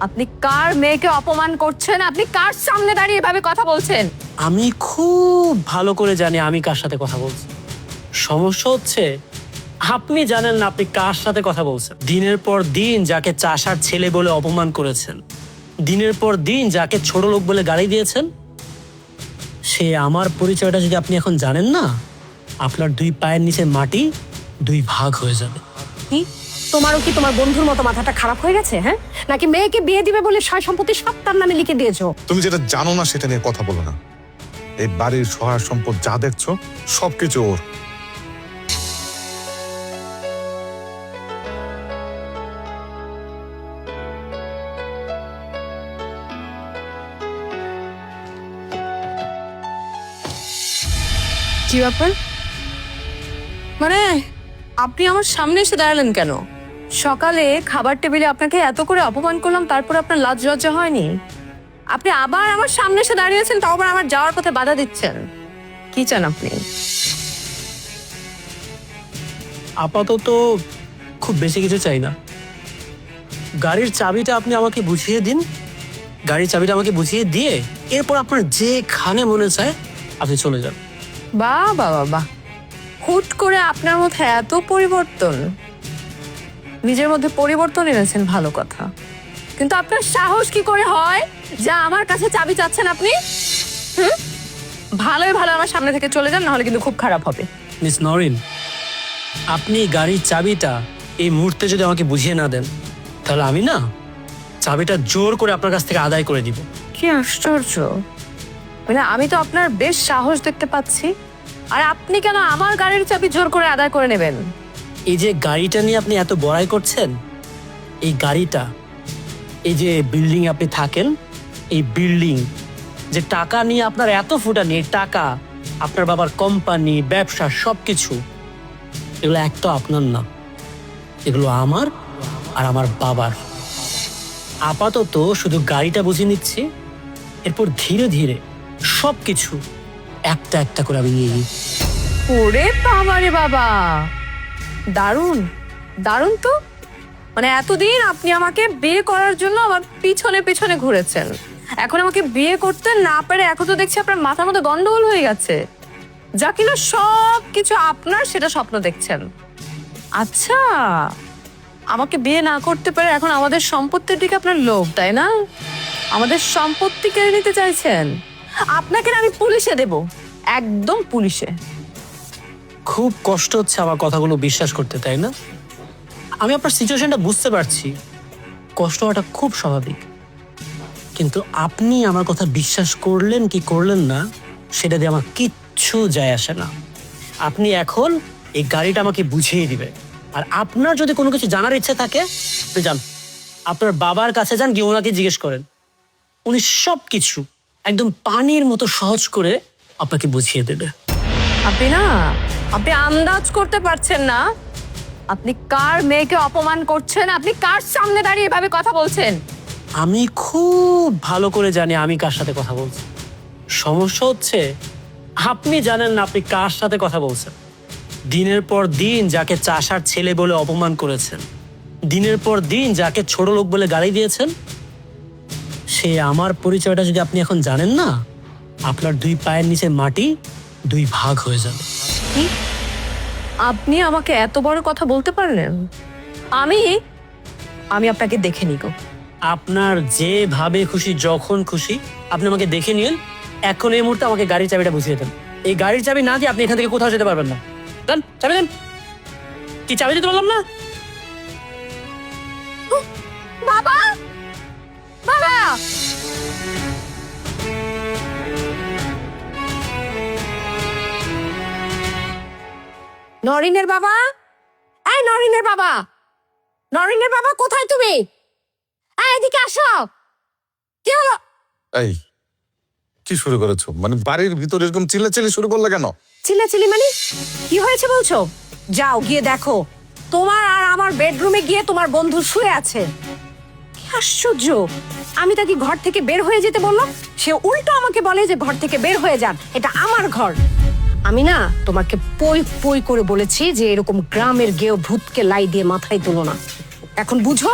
আপনি কার মেয়েকে অপমান করছেন? আপনি কার সামনে দাঁড়িয়ে এভাবে কথা বলছেন? আমি খুব ভালো করে জানি আমি কার সাথে কথা বলছি। সমস্যা হচ্ছে আপনি জানেন না আপনি কার সাথে কথা বলছেন। দিনের পর দিন যাকে চাষার ছেলে বলে অপমান করেছেন দিনের পর দিন যাকে ছোট লোক বলে গালি দিয়েছেন সে আমার পরিচয়টা যদি আপনি এখন জানেন না আপনার দুই পায়ের নিচে মাটি দুই ভাগ হয়ে যাবে। কি? তোমারও কি তোমার বন্ধুর মতো মাথাটা খারাপ হয়ে গেছে হ্যাঁ? নাকি মেয়েকে বিয়ে দিবে বলে সয় সম্পত্তি সব তার নামে লিখে দিয়েছ? তুমি যেটা জানো না সেটা নিয়ে কথা বলো না। এই বাড়ির সহায় সম্পদ যা দেখছ সবকিছু ওর। কি ব্যাপার? মানে আপনি আমার সামনে এসে দাঁড়ালেন কেন? সকালে খাবার টেবিলে আপনাকে এত করে অপমান করলাম তারপর আপনার লাজ লজ্জা হয়নি? আপনি আবার আমার সামনে এসে দাঁড়িয়েছেন তাও আবার আমার যাওয়ার পথে বাধা দিচ্ছেন। কি চান আপনি? আপাতত খুব বেশি কিছু চাই না। গাড়ির চাবিটা আপনি আমাকে বুঝিয়ে দিন। গাড়ির চাবিটা আমাকে বুঝিয়ে দিয়ে এরপর আপনার যেখানে মনে চায় আপনি চলে যান। বাহ বাহ, বাহ। হুট করে আপনার মধ্যে এত পরিবর্তন। নিজের মধ্যে পরিবর্তন এনেছেন ভালো কথা। কিন্তু আপনার সাহস কি করে হয়? যা আমার কাছে চাবি চাচ্ছেন আপনি? হুম? ভালোই ভালো আমার সামনে থেকে চলে যান নাহলে কিন্তু খুব খারাপ হবে। মিস নরিন আপনি গাড়ির চাবিটা এই মুহূর্তে যদি আমাকে বুঝিয়ে না দেন তাহলে আমি না চাবিটা জোর করে আপনার কাছ থেকে আদায় করে দিব। কি আশ্চর্য। মানে আমি তো আপনার বেশ সাহস দেখতে পাচ্ছি। আর আপনি কেন আমার গাড়ির চাবি জোর করে আদায় করে নেবেন? এই যে গাড়িটা নিয়ে আপনি এত বড়াই করছেন, এই গাড়িটা, এই যে বিল্ডিং আপনি থাকেন, এই বিল্ডিং যে টাকা নিয়ে আপনার এত ফুটানি টাকা, আপনার বাবার কোম্পানি ব্যবসা সব কিছু এগুলো একটা আপনার না। এগুলো আমার আর আমার বাবার। আপাতত শুধু গাড়িটা বুঝে নিচ্ছি, এরপর ধীরে ধীরে সব কিছু একটা একটা করে আমি নিয়ে ওরে বাবা! দারুণ দারুণ তো? মানে এতদিন আপনি আমাকে বিয়ে করার জন্য আমার পিছনে পিছনে ঘুরেছেন। এখন আমাকে বিয়ে করতে না পেরে এখন তো দেখছি আপনার মাথার মধ্যে গন্ডগোল হয়ে গেছে। যা কিনা সব কিছু আপনার সেটা স্বপ্ন দেখছেন। আচ্ছা আমাকে বিয়ে না করতে পারে এখন আমাদের সম্পত্তির দিকে আপনার লোভ, তাই না? আমাদের সম্পত্তি কেড়ে নিতে চাইছেন। আপনাকে আমি পুলিশে দেব। একদম পুলিশে। খুব কষ্ট হচ্ছে আমার কথাগুলো বিশ্বাস করতে, তাই না? আমি আপনার সিচুয়েশনটা বুঝতে পারছি। কষ্ট হওয়াটা খুব স্বাভাবিক। কিন্তু আপনি আমার কথা বিশ্বাস করলেন কি করলেন না, সেটা দিয়ে আমার কিচ্ছু যায় আসে না। আপনি এখন এই গাড়িটা আমাকে বুঝিয়ে দিবে আর আপনার যদি কোনো কিছু জানার ইচ্ছে থাকে, আপনি যান। আপনার বাবার কাছে যান, গিয়ে ওনাকে জিজ্ঞেস করেন। উনি সব কিছু একদম পানির মতো সহজ করে আপনাকে বুঝিয়ে দেবে। আপনি না আপনি আন্দাজ করতে পারছেন না। আপনি কার মেয়েকে অপমান করছেন? আপনি কার সামনে দাঁড়িয়ে এভাবে কথা বলছেন? আমি খুব ভালো করে জানি আমি কার সাথে কথা বলছি। সমস্যা হচ্ছে, আপনি জানেন না আপনি কার সাথে কথা বলছেন। দিনের পর দিন যাকে চাষার ছেলে বলে অপমান করেছেন, দিনের পর দিন যাকে ছোট লোক বলে গালি দিয়েছেন, সে আমার পরিচয়টা যদি আপনি এখন জানেন না, আপনার দুই পায়ের নিচে মাটি, দুই ভাগ হয়ে যাবে। কি? আপনি আমাকে এত বড় কথা বলতে পারলেন? আমি আমি আপনাকে দেখে নিব। আপনার যেভাবে খুশি যখন খুশি আপনি আমাকে দেখে নিন। এখন এই মুহূর্তে আমাকে গাড়ির চাবিটা বুঝিয়ে দেন। এই গাড়ির চাবি না দিয়ে আপনি এখান থেকে কোথাও যেতে পারবেন না। দেন চাবি দেন। কি চাবি দিতে বললাম না? বাবা! বাবা! নরিনের বাবা? এই নরিনের বাবা! নরিনের বাবা কোথায় তুমি? এই এদিকে আসো! কি হলো? এই কি শুরু করেছ? মানে বাড়ির ভিতরে এরকম চিল্লাচিল্লি শুরু করলে কেন? চিল্লাচিল্লি মানে? কি হয়েছে বলছো? যাও গিয়ে দেখো। তোমার আর আমার বেডরুমে গিয়ে তোমার বন্ধু শুয়ে আছে। কি আশ্চর্য! আমি তাকে ঘর থেকে বের হয়ে যেতে বললাম। সে উল্টো আমাকে বলে যে ঘর থেকে বের হয়ে যান। এটা আমার ঘর। আমি না তোমাকে পই পই করে বলেছি যে এরকম গ্রামের গেও ভূতকে লাই দিয়ে মাথায় তুলো না। এখন বুঝো?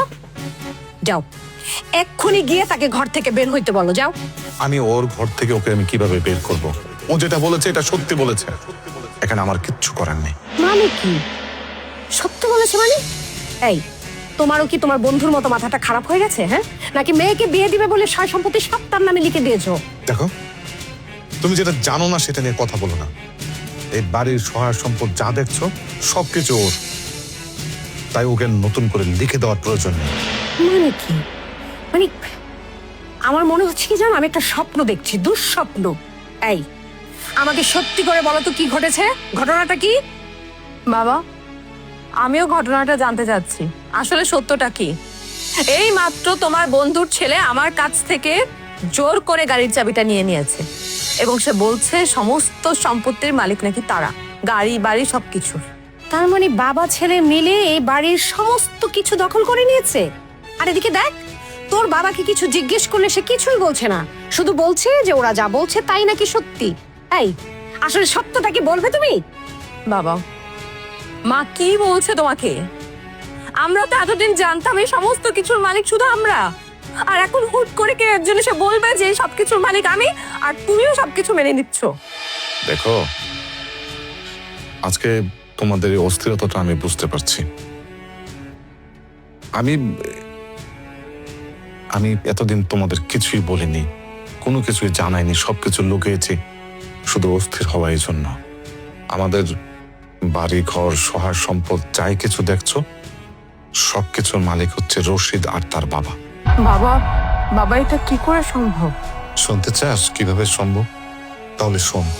যাও। এক্ষুনি গিয়ে তাকে ঘর থেকে বের হইতে বলো যাও। আমি ওর ঘর থেকে ওকে আমি কীভাবে বের করব? ও যেটা বলেছে এটা সত্যি বলেছে। এখানে আমার কিচ্ছু করার নেই। মানে কি? সত্য বলেছে মানে? এই তোমারও কি তোমার বন্ধুর মতো মাথাটা খারাপ হয়ে গেছে হ্যাঁ? নাকি মেয়েকে বিয়ে দিবে বলে সয় সম্পত্তি সব তার নামে লিখে দিয়েছ? দেখো তুমি যেটা জানো না সেটা নিয়ে কথা বলো না। এই বাড়ির সহায় সম্পদ যা দেখছ, সবকিছু ওর। তাই ওকে নতুন করে লিখে দেওয়ার প্রয়োজন নেই। মানে কি? মানে আমার মনে হচ্ছে কি জানো, আমি একটা স্বপ্ন দেখছি, দুঃস্বপ্ন। এই, আমাকে সত্যি করে বলো তো কি ঘটেছে? ঘটনাটা কি? বাবা, আমিও ঘটনাটা জানতে চাচ্ছি। আসলে সত্যটা কি? এই মাত্র তোমার বন্ধুর ছেলে আমার কাছ থেকে জোর করে গাড়ির চাবিটা নিয়ে নিয়েছে। এবং সে বলছে সমস্ত সম্পত্তির মালিক নাকি তারা। গাড়ি বাড়ি সবকিছু তার মানে বাবা ছেলে মিলে এই বাড়ির সমস্ত কিছু দখল করে নিয়েছে? আর এদিকে দেখ তোর বাবাকে কিছু জিজ্ঞেস করলে সে কিছুই বলছে না। শুধু বলছে যে ওরা যা বলছে তাই নাকি সত্যি। এই আসলে সত্যটা কি বলবে তুমি? বাবা মা কি বলছে তোমাকে? আমরা তো এতদিন জানতাম এই সমস্ত কিছুর মালিক শুধু আমরা। আর এখন হুট করে কে একজন এসে বলবে যে সবকিছুর মালিক আমি, আর তুমিও সবকিছু মেনে নিচ্ছ। দেখো, আজকে তোমাদের এই অস্থিরতাটা আমি বুঝতে পারছি। আমি আমি এতদিন তোমাদের কিছুই বলিনি, কোনো কিছুই জানাইনি, সবকিছু লুকিয়েছি, শুধু অস্থির হওয়ার জন্য। আমাদের বাড়ি ঘর সহায় সম্পদ, যাই কিছু দেখছ, সবকিছুর মালিক হচ্ছে রশিদ আর তার বাবা। বাবা বাবা এটা কি করে সম্ভব? শুনতে চাস কীভাবে সম্ভব? তাহলে শোন।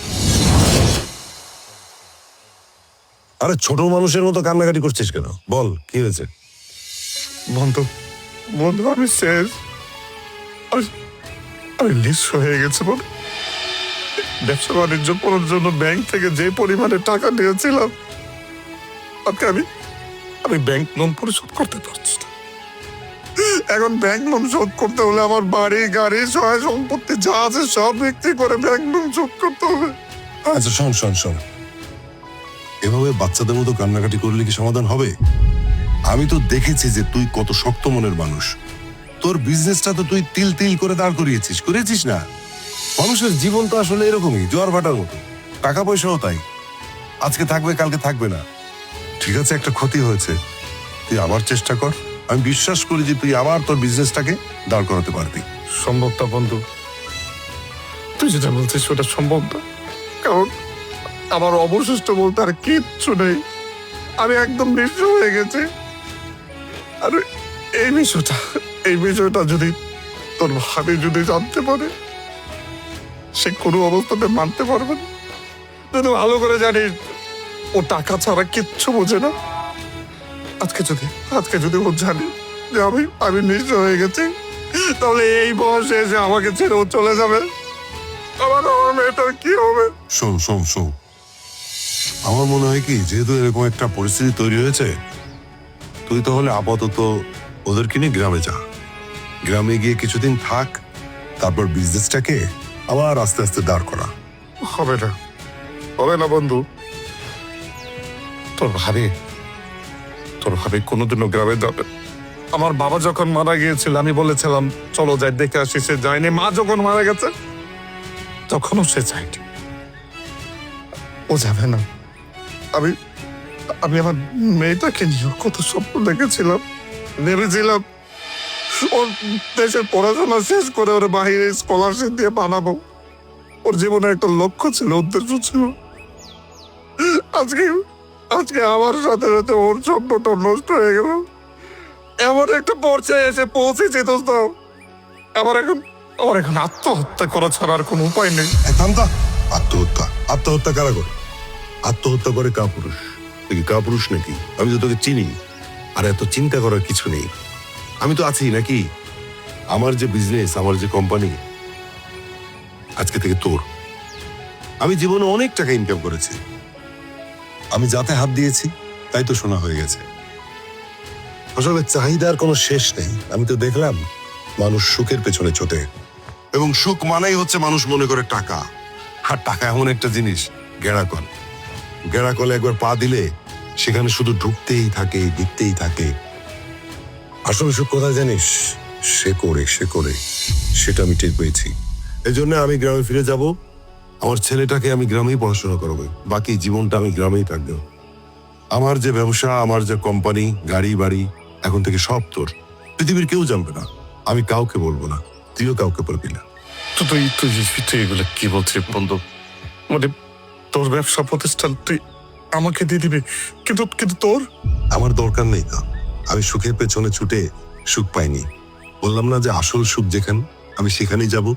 আরে ছোট মানুষের মতো কান্নাকাটি করছিস কেন? বল কি হয়েছে? বন্ধু বন্ধু আমি শেষ। আমি- আমি নিঃস্ব হয়ে গেছে বল। ব্যবসা বাণিজ্য করার জন্য ব্যাংক থেকে যে পরিমাণে টাকা নিয়েছিলাম আজকে আমি আমি ব্যাংক লোন পরিশোধ করতে পারছি না। এখন ব্যাংক লোন শোধ করতে হলে আমার বাড়ি, গাড়ি, সহায় সম্পত্তি যা আছে সব বিক্রি করে ব্যাংক লোন শোধ করতে হবে। আচ্ছা শোন শোন শোন। এভাবে বাচ্চাদের মতো কান্নাকাটি করলে কি সমাধান হবে? আমি তো দেখেছি যে তুই কত শক্ত মনের মানুষ। তোর বিজনেসটা তো তুই তিল তিল করে দাঁড় করিয়েছিস, করেছিস না? মানুষের জীবন তো আসলে এরকমই, জোয়ার ভাটার মতো। টাকা পয়সাও তাই। আজকে থাকবে, কালকে থাকবে না। ঠিক আছে, একটা ক্ষতি হয়েছে। তুই আবার চেষ্টা কর। আমি বিশ্বাস করি যে তুই আবার তোর বিজনেসটাকে দাঁড় করাতে পারবি। সম্ভবটা বন্ধু। তুই যেটা বলছিস সেটা সম্ভব না। কারণ আমার অবশিষ্ট বলতে আর কিচ্ছু নেই। আমি একদম নিঃস্ব হয়ে গেছি। আর এই বিষয়টা এই বিষয়টা যদি তোর ভাবি যদি জানতে পারে, সে কোনো অবস্থাতে মানতে পারবে না। ভালো করে জানিস, ও টাকা ছাড়া কিচ্ছু বোঝে না। আজকে যদি আজকে যদি ও জানে যে আমি আমি নিঃস্ব হয়ে গেছি তাহলে এই বয়সে এসে আমাকে ছেড়ে ও চলে যাবে। আমার আমার মেয়েটার কি হবে? শোন শোন শোন। আমার মনে হয় কি যেহেতু এরকম একটা পরিস্থিতি তৈরি হয়েছে তুই তাহলে আপাতত ওদেরকে নিয়ে গ্রামে যা। গ্রামে গিয়ে কিছুদিন থাক তারপর বিজনেসটাকে আবার আস্তে আস্তে দাঁড় করা। হবে না হবে না বন্ধু। তোর ভাবি ভাবি কোনোদিনও গ্রামে যাবে। আমার বাবা যখন মারা গিয়েছিল, আমি বলেছিলাম, চলো যাই, দেখে আসি, সে যায়নি। মা যখন মারা গেছে, তখনও সে যায়নি। ও যাবে না। আমি আমি আমার মেয়েটাকে নিয়ে কত স্বপ্ন দেখেছিলাম, ভেবেছিলাম, ওর দেশের পড়াশোনা শেষ করে ওর বাহিরে স্কলারশিপ দিয়ে বানাবো। ওর জীবনে একটা লক্ষ্য ছিল, উদ্দেশ্য ছিল, আজকে আজকে আমার সাথে সাথে ওর স্বপ্নটা নষ্ট হয়ে গেল। এমন একটা পর্যায়ে এসে পৌঁছেছে দোস্ত। আমার এখন আমার এখন আত্মহত্যা করা ছাড়া আর কোনো উপায় নেই। এ, থাম আত্মহত্যা। আত্মহত্যা কারা করে? আত্মহত্যা করে কাপুরুষ। তুই কাপুরুষ নাকি? আমি তো তোকে চিনি। আর এত চিন্তা করার কিছু নেই। আমি তো আছি নাকি? আমার যে বিজনেস আমার যে কোম্পানি আজকে থেকে তোর। আমি জীবনে অনেক টাকা ইনকাম করেছি। আমি যাতে হাত দিয়েছি, তাই তো শোনা হয়ে গেছে। আসলে চাহিদার কোনো শেষ নেই। আমি তো দেখলাম, মানুষ সুখের পেছনে ছোটে এবং সুখ মানেই হচ্ছে মানুষ মনে করে টাকা। আর টাকা এমন একটা জিনিস গেড়াকল গেড়াকলে একবার পা দিলে, সেখানে শুধু ঢুকতেই থাকে ঢুকতেই থাকে। আসলে সুখ কোথায় জানিস? সে করে সে করে। সেটা আমি টের পেয়েছি। এই জন্য আমি গ্রামে ফিরে যাব। আমার ছেলেটাকে আমি গ্রামেই পড়াশোনা করব। বাকি জীবনটা আমি গ্রামেই থাকব। আমার যে ব্যবসা আমার যে কোম্পানি গাড়ি বাড়ি এখন থেকে সব তোর। পৃথিবীর কেউ জানবে না। আমি কাউকে বলব না। তুইও কাউকে বলবি না। তুই তুই তুই এগুলো কি বলছিস বন্ধু? মানে তোর ব্যবসা প্রতিষ্ঠান তুই আমাকে দিয়ে দিবি কিন্তু কিন্তু তোর? আমার দরকার নেই তা। আমি সুখের পেছনে ছুটে সুখ পাইনি। বললাম না যে আসল সুখ যেখানে আমি সেখানেই যাব।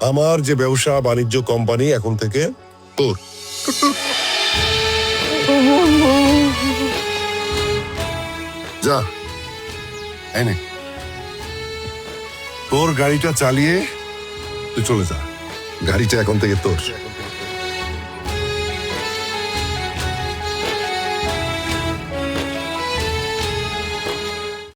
আমার যে ব্যবসা বাণিজ্য কোম্পানি এখন থেকে তোর। যা এনে তোর গাড়িটা চালিয়ে তুই চলে যা। গাড়িটা এখন থেকে তোর।